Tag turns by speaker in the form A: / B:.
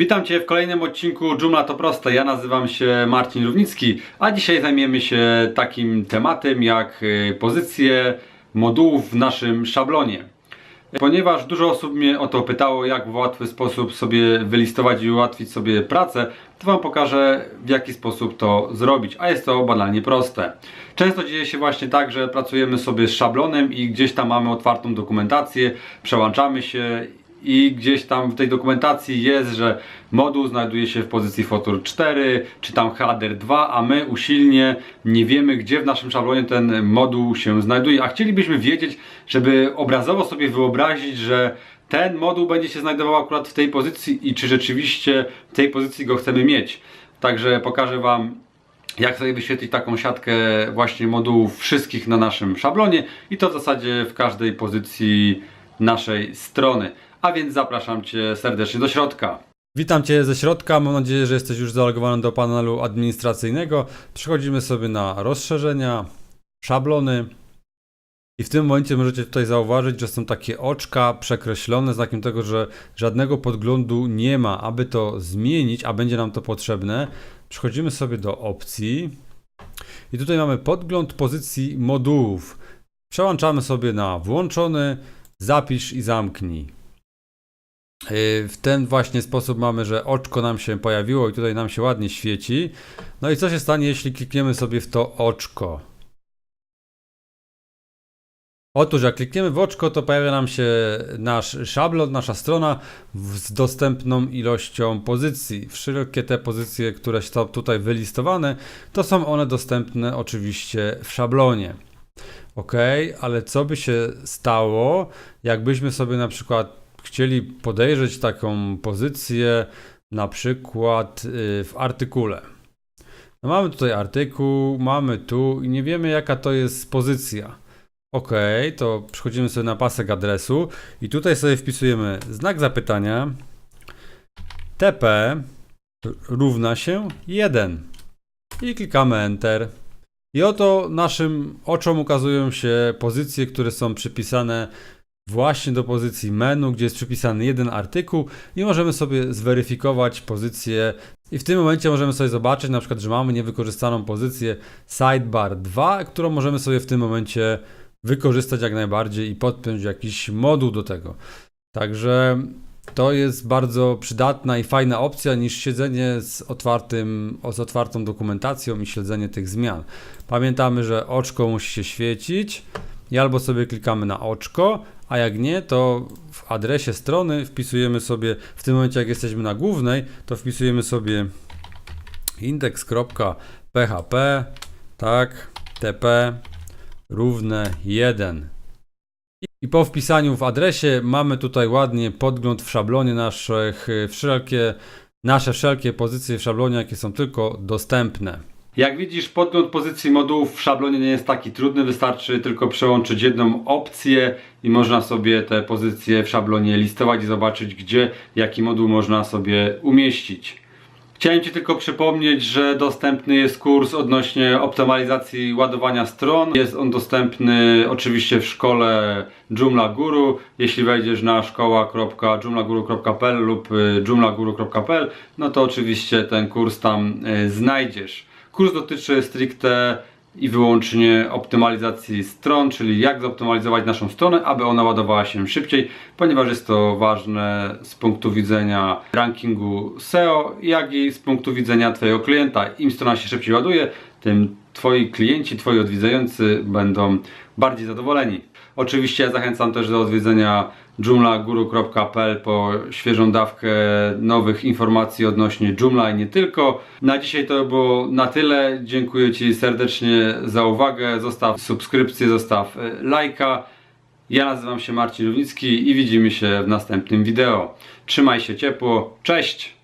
A: Witam Cię w kolejnym odcinku Joomla to proste. Ja nazywam się Marcin Równicki, a dzisiaj zajmiemy się takim tematem jak y, pozycje modułów w naszym szablonie. Ponieważ dużo osób mnie o to pytało, jak w łatwy sposób sobie wylistować i ułatwić sobie pracę, to Wam pokażę w jaki sposób to zrobić, a jest to banalnie proste. Często dzieje się właśnie tak, że pracujemy sobie z szablonem i gdzieś tam mamy otwartą dokumentację, przełączamy się i gdzieś tam w tej dokumentacji jest, że moduł znajduje się w pozycji Fotor 4 czy tam header 2, a my usilnie nie wiemy gdzie w naszym szablonie ten moduł się znajduje, a chcielibyśmy wiedzieć, żeby obrazowo sobie wyobrazić, że ten moduł będzie się znajdował akurat w tej pozycji i czy rzeczywiście w tej pozycji go chcemy mieć. Także pokażę Wam jak sobie wyświetlić taką siatkę właśnie modułów wszystkich na naszym szablonie i to w zasadzie w każdej pozycji naszej strony. A więc zapraszam Cię serdecznie do środka. Witam Cię ze środka. Mam nadzieję, że jesteś już zalogowany do panelu administracyjnego. Przechodzimy sobie na rozszerzenia, szablony. I w tym momencie możecie tutaj zauważyć, że są takie oczka przekreślone, znakiem tego, że żadnego podglądu nie ma. Aby to zmienić, a będzie nam to potrzebne, przechodzimy sobie do opcji. I tutaj mamy podgląd pozycji modułów. Przełączamy sobie na włączony, zapisz i zamknij. Yy, W ten właśnie sposób mamy, że oczko nam się pojawiło i tutaj nam się ładnie świeci. No i co się stanie, jeśli klikniemy sobie w to oczko? Otóż jak klikniemy w oczko, to pojawia nam się nasz szablon, nasza strona z dostępną ilością pozycji. Wszystkie te pozycje, które są tutaj wylistowane, to są one dostępne oczywiście w szablonie. Ok, ale co by się stało, jakbyśmy sobie na przykład chcieli podejrzeć taką pozycję, na przykład y, w artykule. No mamy tutaj artykuł, mamy tu i nie wiemy jaka to jest pozycja. Ok, to przechodzimy sobie na pasek adresu i tutaj sobie wpisujemy znak zapytania TP równa się 1 i klikamy Enter. I oto naszym oczom ukazują się pozycje, które są przypisane właśnie do pozycji menu, gdzie jest przypisany jeden artykuł i możemy sobie zweryfikować pozycję i w tym momencie możemy sobie zobaczyć na przykład, że mamy niewykorzystaną pozycję sidebar 2, którą możemy sobie w tym momencie wykorzystać jak najbardziej i podpiąć jakiś moduł do tego. Także to jest bardzo przydatna i fajna opcja niż siedzenie z, otwartym, z otwartą dokumentacją i śledzenie tych zmian. Pamiętamy, że oczko musi się świecić i albo sobie klikamy na oczko, a jak nie, to w adresie strony wpisujemy sobie, w tym momencie jak jesteśmy na głównej, to wpisujemy sobie index.php, tak, tp równe 1. I po wpisaniu w adresie mamy tutaj ładnie podgląd w szablonie naszych, wszelkie, nasze wszelkie pozycje w szablonie, jakie są tylko dostępne. Jak widzisz, podgląd pozycji modułów w szablonie nie jest taki trudny, wystarczy tylko przełączyć jedną opcję i można sobie te pozycje w szablonie listować i zobaczyć, gdzie jaki moduł można sobie umieścić. Chciałem Ci tylko przypomnieć, że dostępny jest kurs odnośnie optymalizacji ładowania stron. Jest on dostępny oczywiście w szkole Joomla Guru. Jeśli wejdziesz na szkoła.joomlaguru.pl lub y, joomlaguru.pl, no to oczywiście ten kurs tam y, znajdziesz. Kurs dotyczy stricte i wyłącznie optymalizacji stron, czyli jak zoptymalizować naszą stronę, aby ona ładowała się szybciej, ponieważ jest to ważne z punktu widzenia rankingu SEO, jak i z punktu widzenia Twojego klienta. Im strona się szybciej ładuje, tym Twoi klienci, Twoi odwiedzający będą bardziej zadowoleni. Oczywiście zachęcam też do odwiedzenia joomlaguru.pl po świeżą dawkę nowych informacji odnośnie Joomla i nie tylko. Na dzisiaj to było na tyle. Dziękuję Ci serdecznie za uwagę. Zostaw subskrypcję, zostaw e, lajka. Ja nazywam się Marcin Równicki i widzimy się w następnym wideo. Trzymaj się ciepło. Cześć!